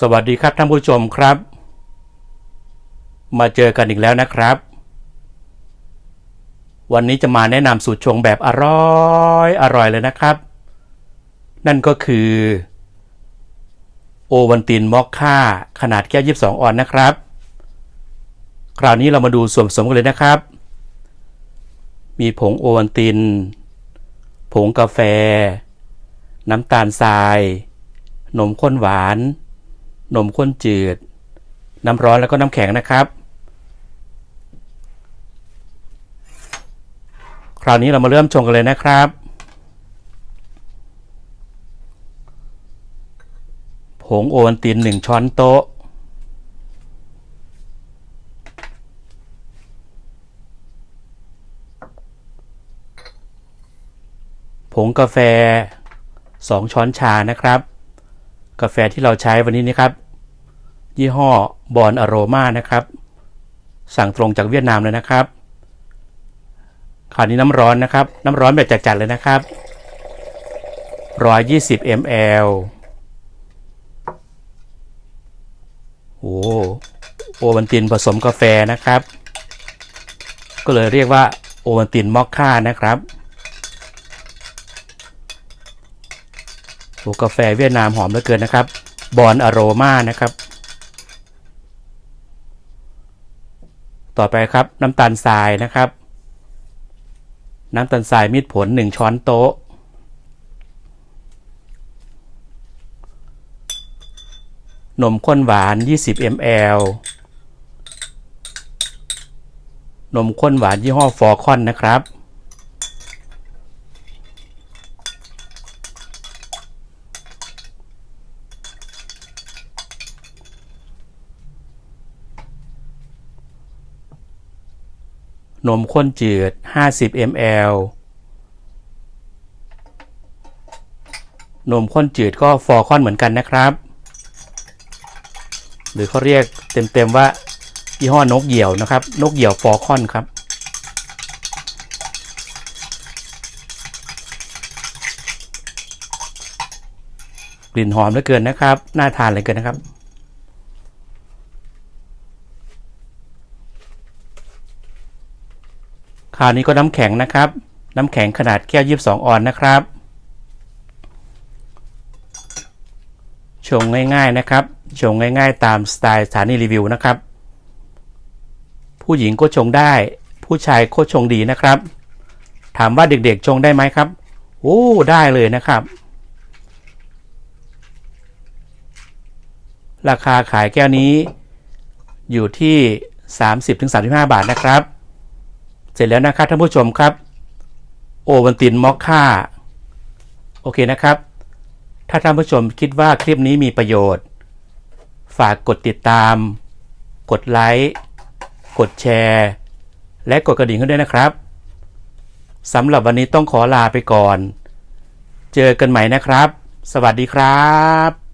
สวัสดีครับท่านผู้ชมครับ มาเจอกันอีกแล้วนะครับ วันนี้จะมาแนะนำสูตรชงแบบอร่อยอร่อยเลยนะครับ นั่นก็คือ โอวันตินมอคค่าขนาดแก้ว22 ออนนะครับ คราวนี้เรามาดูส่วนผสมกันเลยนะครับ มีผงโอวันติน ผงกาแฟ น้ำตาลทราย นมข้นหวาน นมข้นจืด น้ำร้อนแล้วก็น้ำแข็งนะครับ คราวนี้เรามาเริ่มชงกันเลยนะครับ ผงโอวัลติน 1 ช้อนโต๊ะ ผงกาแฟ 2 ช้อนชานะครับกาแฟที่เราใช้วันนี้นะครับ ยี่ห้อบอนอโรมานะครับ สั่งตรงจากเวียดนามเลยนะครับคราวนี้น้ำร้อนนะครับ น้ำร้อนแบบจัดๆเลยนะครับ 120 ml โอ้โอวันตินผสมกาแฟนะครับ ก็เลยเรียกว่าโอวันตินมอคค่านะครับโอกาแฟเวียดนามหอมเหลือเกินนะครับ บอนอโรมานะครับ ต่อไปครับน้ำตาลทรายนะครับ น้ำตาลทรายมีดผล 1 ช้อนโต๊ะ นมข้นหวาน 20 ml นมข้นหวานยี่ห้อฟอร์คอนนะครับ นมข้นจืด 50 ml นมข้นจืดก็ฟอร์คอนเหมือนกันนะครับ หรือเขาเรียกเต็มๆว่ายี่ห้อนกเหยี่ยวนะครับ นกเหยี่ยวฟอร์คอนครับ กลิ่นหอมเหลือเกินนะครับ น่าทานเหลือเกินนะครับ คราวนี้ก็น้ำแข็งนะครับ น้ำแข็งขนาดแก้ว22ออนนะครับ ชงง่ายๆนะครับ ชงง่ายๆ ตามสไตล์สถานีรีวิวนะครับ ผู้หญิงก็ชงได้ ผู้ชายก็ชงดีนะครับ ถามว่าเด็กๆชงได้ไหมครับ โอ้ ได้เลยนะครับ ราคาขายแก้วนี้อยู่ที่ 30-35 บาทนะครับ เสร็จแล้วนะครับท่านผู้ชมครับ โอวันตินมอคค่า โอเคนะครับ ถ้าท่านผู้ชมคิดว่าคลิปนี้มีประโยชน์ ฝากกดติดตาม กดไลค์ กดแชร์ และกดกระดิ่งให้ด้วยนะครับสำหรับวันนี้ต้องขอลาไปก่อน เจอกันใหม่นะครับ สวัสดีครับ